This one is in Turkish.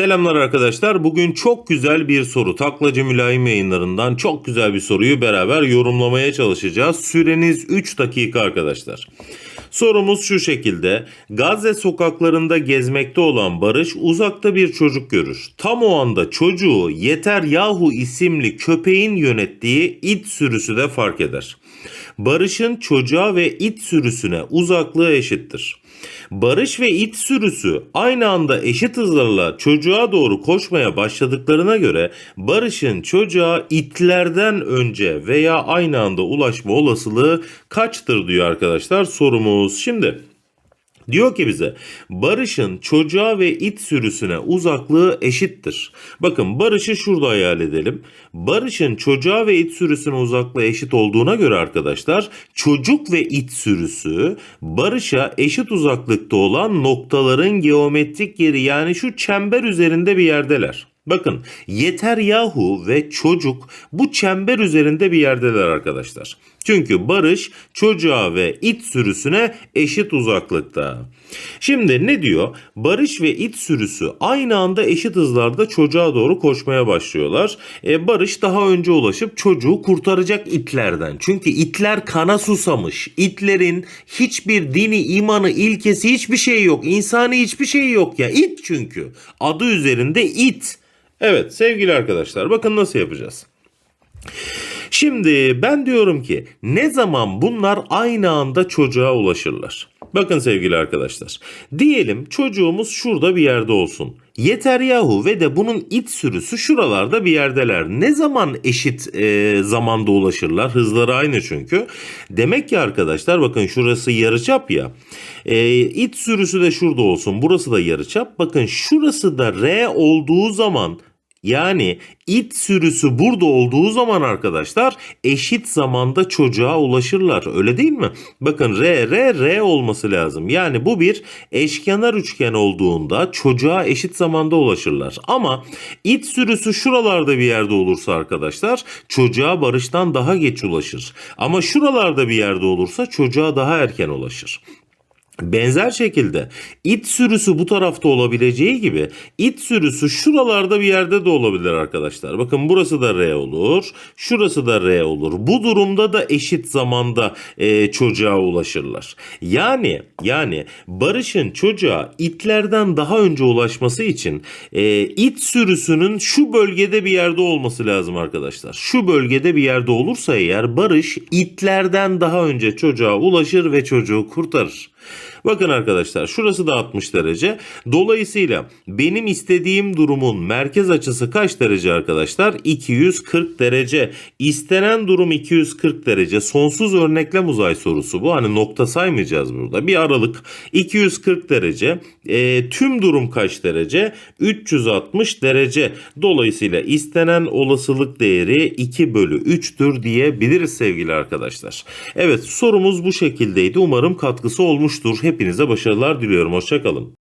Selamlar arkadaşlar. Bugün çok güzel bir soru. Taklacı Mülayim yayınlarından çok güzel bir soruyu beraber yorumlamaya çalışacağız. Süreniz 3 dakika arkadaşlar. Sorumuz şu şekilde. Gazze sokaklarında gezmekte olan Barış uzakta bir çocuk görür. Tam o anda çocuğu Yeter Yahu isimli köpeğin yönettiği it sürüsü de fark eder. Barış'ın çocuğa ve it sürüsüne uzaklığı eşittir. Barış ve it sürüsü aynı anda eşit hızlarla çocuğa doğru koşmaya başladıklarına göre Barış'ın çocuğa itlerden önce veya aynı anda ulaşma olasılığı kaçtır diyor arkadaşlar sorumuz. Şimdi Diyor ki bize Barış'ın çocuğa ve it sürüsüne uzaklığı eşittir. Bakın Barış'ı şurada hayal edelim. Barış'ın çocuğa ve it sürüsüne uzaklığı eşit olduğuna göre arkadaşlar çocuk ve it sürüsü Barış'a eşit uzaklıkta olan noktaların geometrik yeri yani şu çember üzerinde bir yerdeler. Bakın yeter yahu ve çocuk bu çember üzerinde bir yerdeler arkadaşlar. Çünkü Barış çocuğa ve it sürüsüne eşit uzaklıkta. Şimdi ne diyor? Barış ve it sürüsü aynı anda eşit hızlarda çocuğa doğru koşmaya başlıyorlar. E, Barış daha önce ulaşıp çocuğu kurtaracak itlerden. Çünkü itler kana susamış. İtlerin hiçbir dini, imanı, ilkesi hiçbir şey yok. İnsani hiçbir şey yok ya. İt çünkü. Adı üzerinde it. Evet sevgili arkadaşlar bakın nasıl yapacağız. Şimdi ben diyorum ki ne zaman bunlar aynı anda çocuğa ulaşırlar? Bakın sevgili arkadaşlar. Diyelim çocuğumuz şurada bir yerde olsun. Yeter yahu ve de bunun it sürüsü şuralarda bir yerdeler. Ne zaman eşit e, zamanda ulaşırlar? Hızları aynı çünkü. Demek ki arkadaşlar bakın şurası yarıçap ya. E, it sürüsü de şurada olsun. Burası da yarıçap. Bakın şurası da R olduğu zaman yani it sürüsü burada olduğu zaman arkadaşlar eşit zamanda çocuğa ulaşırlar. Öyle değil mi? Bakın R, R, R olması lazım. Yani bu bir eşkenar üçgen olduğunda çocuğa eşit zamanda ulaşırlar. Ama it sürüsü şuralarda bir yerde olursa arkadaşlar çocuğa barıştan daha geç ulaşır. Ama şuralarda bir yerde olursa çocuğa daha erken ulaşır. Benzer şekilde it sürüsü bu tarafta olabileceği gibi it sürüsü şuralarda bir yerde de olabilir arkadaşlar. Bakın burası da R olur. Şurası da R olur. Bu durumda da eşit zamanda e, çocuğa ulaşırlar. Yani yani Barış'ın çocuğa itlerden daha önce ulaşması için e, it sürüsünün şu bölgede bir yerde olması lazım arkadaşlar. Şu bölgede bir yerde olursa eğer Barış itlerden daha önce çocuğa ulaşır ve çocuğu kurtarır. Bakın arkadaşlar şurası da 60 derece. Dolayısıyla benim istediğim durumun merkez açısı kaç derece arkadaşlar? 240 derece. İstenen durum 240 derece. Sonsuz örneklem uzay sorusu bu. Hani nokta saymayacağız burada. Bir aralık 240 derece. E, tüm durum kaç derece? 360 derece. Dolayısıyla istenen olasılık değeri 2 bölü 3'tür diyebiliriz sevgili arkadaşlar. Evet sorumuz bu şekildeydi. Umarım katkısı olmuştur. Hepinize başarılar diliyorum. Hoşçakalın.